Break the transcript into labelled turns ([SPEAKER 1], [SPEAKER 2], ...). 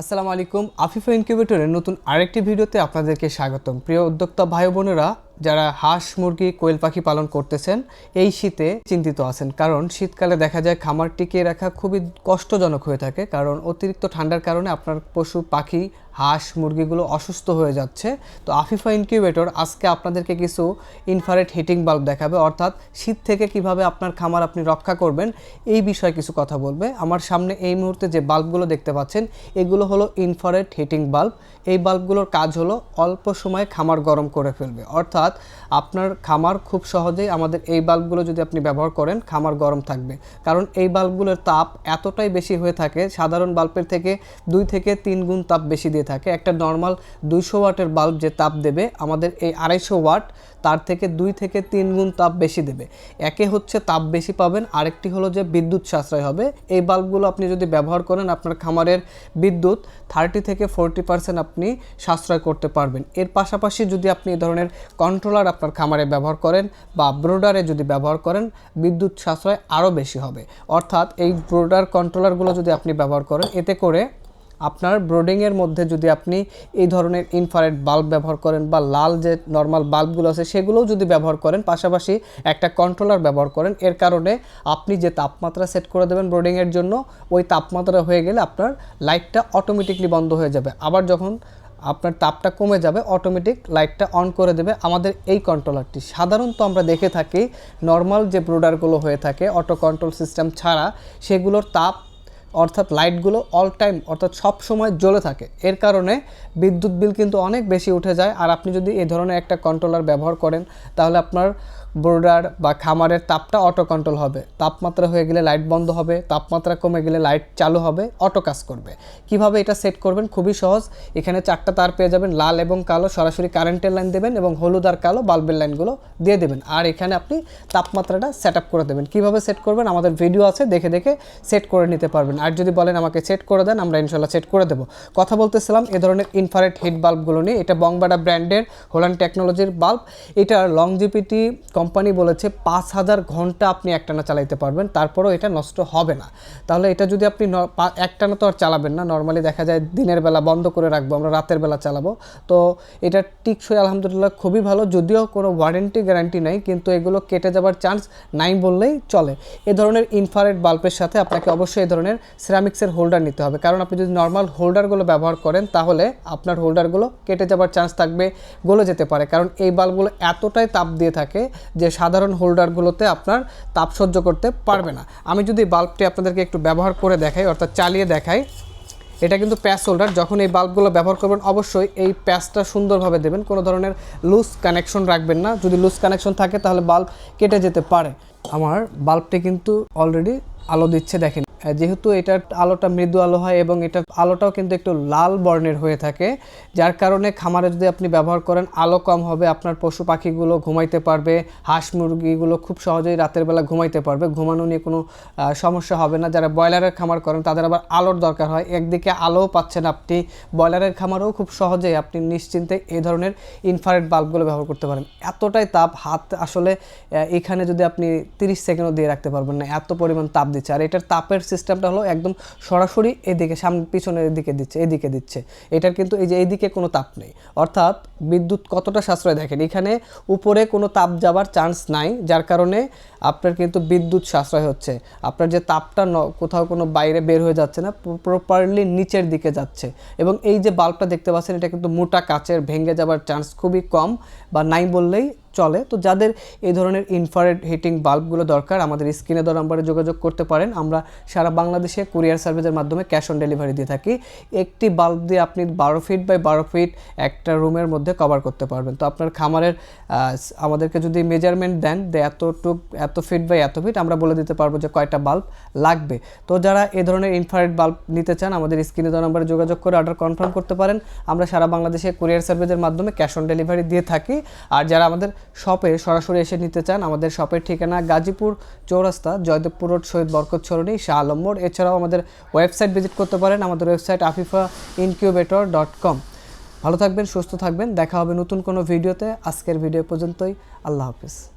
[SPEAKER 1] আসসালামু আলাইকুম, আফিফা ইনকিউবেটরের নতুন আরেকটি ভিডিওতে আপনাদেরকে স্বাগতম। প্রিয় উদ্যোক্তা ভাই বোনেরা, যারা হাঁস, মুরগি, কোয়েল পাখি পালন করতেছেন, এই শীতে চিন্তিত আছেন। কারণ শীতকালে দেখা যায় খামার টিকিয়ে রাখা খুবই কষ্টজনক হয়ে থাকে। কারণ অতিরিক্ত ঠান্ডার কারণে আপনার পশু, পাখি হাঁস মুরগিগুলো অসুস্থ হয়ে যাচ্ছে। তো আফিফা ইনকিউবেটর আজকে আপনাদেরকে কিছু ইনফারেট হিটিং বাল্ব দেখাবে। অর্থাৎ শীত থেকে কীভাবে আপনার খামার আপনি রক্ষা করবেন, এই বিষয়ে কিছু কথা বলবে। আমার সামনে এই মুহূর্তে যে বাল্বগুলো দেখতে পাচ্ছেন, এগুলো হলো ইনফারেট হিটিং বাল্ব এই বাল্বগুলোর কাজ হলো অল্প সময়ে খামার গরম করে ফেলবে। অর্থাৎ আপনার খামার খুব সহজেই আমাদের এই বাল্বগুলো যদি আপনি ব্যবহার করেন, খামার গরম থাকবে। কারণ এই বাল্বগুলোর তাপ এতটাই বেশি হয়ে থাকে, সাধারণ বাল্বের থেকে দুই থেকে তিন গুণ তাপ বেশি দিয়ে থাকে। একটা নর্মাল দুইশো ওয়াটের বাল্ব যে তাপ দেবে, আমাদের এই আড়াইশো ওয়াট, তার থেকে দুই থেকে তিন গুণ তাপ বেশি দেবে। একে হচ্ছে তাপ বেশি পাবেন, আরেকটি হলো যে বিদ্যুৎ সাশ্রয় হবে। এই বাল্বগুলো আপনি যদি ব্যবহার করেন, আপনার খামারের বিদ্যুৎ থার্টি থেকে ফোরটি পার্সেন্ট আপনি সাশ্রয় করতে পারবেন। এর পাশাপাশি যদি আপনি এই ধরনের কন্ট্রোলার আপনার খামারে ব্যবহার করেন বা ব্রোডারে যদি ব্যবহার করেন, বিদ্যুৎ সাশ্রয় আরও বেশি হবে। অর্থাৎ এই ব্রোডার কন্ট্রোলারগুলো যদি আপনি ব্যবহার করেন, এতে করে আপনার ব্রোডিংয়ের মধ্যে যদি আপনি এই ধরনের ইনফারেট বাল্ব ব্যবহার করেন বা লাল যে নর্মাল বাল্বগুলো আছে, সেগুলোও যদি ব্যবহার করেন, পাশাপাশি একটা কন্ট্রোলার ব্যবহার করেন, এর কারণে আপনি যে তাপমাত্রা সেট করে দেবেন ব্রোডিংয়ের জন্য, ওই তাপমাত্রা হয়ে গেলে আপনার লাইটটা অটোমেটিকলি বন্ধ হয়ে যাবে। আবার যখন আপনার তাপটা কমে যাবে অটোমেটিক লাইটটা অন করে দেবে আমাদের এই কন্ট্রোলারটি সাধারণত আমরা দেখে থাকি নর্মাল যে ব্রোডারগুলো হয়ে থাকে অটো কন্ট্রোল সিস্টেম ছাড়া, সেগুলোর তাপ অর্থাৎ লাইটগুলো অল টাইম অর্থাৎ সব সময় জ্বলে থাকে। এর কারণে বিদ্যুৎ বিল কিন্তু অনেক বেশি উঠে যায়। আর আপনি যদি এই ধরনের একটা কন্ট্রোলার ব্যবহার করেন, তাহলে আপনার বোর্ডার বা খামারের তাপটা অটো কন্ট্রোল হবে। তাপমাত্রা হয়ে গেলে লাইট বন্ধ হবে, তাপমাত্রা কমে গেলে লাইট চালু হবে অটো কাজ করবে। কীভাবে এটা সেট করবেন? খুবই সহজ। এখানে চারটা তার পেয়ে যাবেন, লাল এবং কালো। সরাসরি কারেন্টের লাইন দেবেন এবং হলুদ আর কালো বাল্বের লাইনগুলো দিয়ে দেবেন। আর এখানে আপনি তাপমাত্রাটা সেট করে দেবেন। কীভাবে সেট করবেন? আমাদের ভিডিও আছে, দেখে দেখে সেট করে নিতে পারবেন। আর যদি বলেন আমাকে সেট করে দেন, আমরা ইনশাল্লাহ সেট করে দেবো। কথা বলতেছিলাম, এ ধরনের ইনফারেট হিট বাল্বগুলো নিয়ে, এটা বংবাডা ব্র্যান্ডের হোলান টেকনোলজির বাল্ব এটার লংজিপিটি কোম্পানি বলেছে পাঁচ হাজার ঘণ্টা আপনি একটানা চালাইতে পারবেন, তারপরেও এটা নষ্ট হবে না। তাহলে এটা যদি আপনি একটানা তো আর চালাবেন না নর্মালি দেখা যায় দিনের বেলা বন্ধ করে রাখব, আমরা রাতের বেলা চালাবো। তো এটা টিকসই আলহামদুলিল্লাহ খুবই ভালো, যদিও কোনো ওয়ারেন্টি গ্যারান্টি নাই, কিন্তু এগুলো কেটে যাবার চান্স নাই বললেই চলে। এ ধরনের ইনফারেট বাল্বের সাথে আপনাকে অবশ্যই এ ধরনের সিরামিক্সের হোল্ডার নিতে হবে। কারণ আপনি যদি নর্মাল হোল্ডারগুলো ব্যবহার করেন, তাহলে আপনার হোল্ডারগুলো কেটে যাবার চান্স থাকবে, গলে যেতে পারে। কারণ এই বাল্বগুলো এতটাই তাপ দিয়ে থাকে যে সাধারণ হোল্ডারগুলোতে আপনার তাপ সহ্য করতে পারবে না। আমি যদি বাল্বটি আপনাদেরকে একটু ব্যবহার করে দেখাই, অর্থাৎ চালিয়ে দেখাই, এটা কিন্তু প্যাচ হোল্ডার যখন এই বাল্বগুলো ব্যবহার করবেন, অবশ্যই এই প্যাচটা সুন্দরভাবে দেবেন। কোনো ধরনের লুজ কানেকশন রাখবেন না। যদি লুজ কানেকশন থাকে, তাহলে বাল্ব কেটে যেতে পারে। আমার বাল্বটি কিন্তু অলরেডি আলো দিচ্ছে, দেখেন। যেহেতু এটার আলোটা মৃদু আলো হয় এবং এটার আলোটাও কিন্তু একটু লাল বর্ণের হয়ে থাকে, যার কারণে খামারে যদি আপনি ব্যবহার করেন, আলো কম হবে, আপনার পশু পাখিগুলো ঘুমাইতে পারবে, হাঁস মুরগিগুলো খুব সহজেই রাতের বেলা ঘুমাইতে পারবে, ঘুমানো নিয়ে কোনো সমস্যা হবে না। যারা ব্রয়লারের খামার করেন, তাদের আবার আলোর দরকার হয়। একদিকে আলোও পাচ্ছেন আপনি, ব্রয়লারের খামারও খুব সহজেই আপনি নিশ্চিন্তে এই ধরনের ইনফারেট বাল্বগুলো ব্যবহার করতে পারেন। এতটাই তাপ, হাত আসলে এখানে যদি আপনি তিরিশ সেকেন্ডও দিয়ে রাখতে পারবেন না, এত পরিমাণ তাপ দিচ্ছে। আর এটার তাপের সিস্টেমটা হলো একদম সরাসরি এদিকে, সামনে, পিছনের দিকে দিচ্ছে, এদিকে দিচ্ছে। এটার কিন্তু এই যে এইদিকে কোনো তাপ নেই। অর্থাৎ বিদ্যুৎ কতটা সাশ্রয় দেখেন? এখানে উপরে কোনো তাপ যাবার চান্স নাই, যার কারণে আপনার কিন্তু বিদ্যুৎ সাশ্রয় হচ্ছে। আপনার যে তাপটা কোথাও কোনো বাইরে বের হয়ে যাচ্ছে না প্রপারলি নিচের দিকে যাচ্ছে। এবং এই যে বাল্বটা দেখতে পাচ্ছেন, এটা কিন্তু মোটা কাচের, ভেঙে যাবার চান্স খুবই কম বা নাই বললেই চলে। তো যাদের এই ধরনের ইনফ্রারেড হিটিং বাল্বগুলো দরকার, আমাদের স্ক্রিনে দেওয়া নাম্বারে যোগাযোগ করতে পারেন। আমরা সারা বাংলাদেশে কুরিয়ার সার্ভিসের মাধ্যমে ক্যাশ অন ডেলিভারি দিয়ে থাকি। একটি বাল্ব দিয়ে আপনি বারো ফিট বাই বারো ফিট একটা রুমের মধ্যে কভার করতে পারবেন। তো আপনার খামারের আমাদেরকে যদি মেজারমেন্ট দেন, যে এতটুক, এত ফিট বাই এত ফিট আমরা বলে দিতে পারব যে কয়টা বাল্ব লাগবে। তো যারা এ ধরনের ইনফ্রারেড বাল্ব নিতে চান, আমাদের স্ক্রিনে দেওয়া নাম্বারে যোগাযোগ করে অর্ডার কনফার্ম করতে পারেন। আমরা সারা বাংলাদেশে কুরিয়ার সার্ভিসের মাধ্যমে ক্যাশ অন ডেলিভারি দিয়ে থাকি। আর যারা আমাদের শপে সরাসরি এসে নিতে চান আমাদের শপের ঠিকানা গাজীপুর চৌরাস্তা, জয়দেবপুর রোড শহীদ বরকত সরণি, শাহ আলম মোড়। এছাড়াও আমাদের ওয়েবসাইট ভিজিট করতে পারেন আমাদের website Afifa incubator dot com. ভালো থাকবেন, সুস্থ থাকবেন। দেখা হবে নতুন কোনো ভিডিওতে। আজকের ভিডিও পর্যন্তই। আল্লাহ হাফিজ।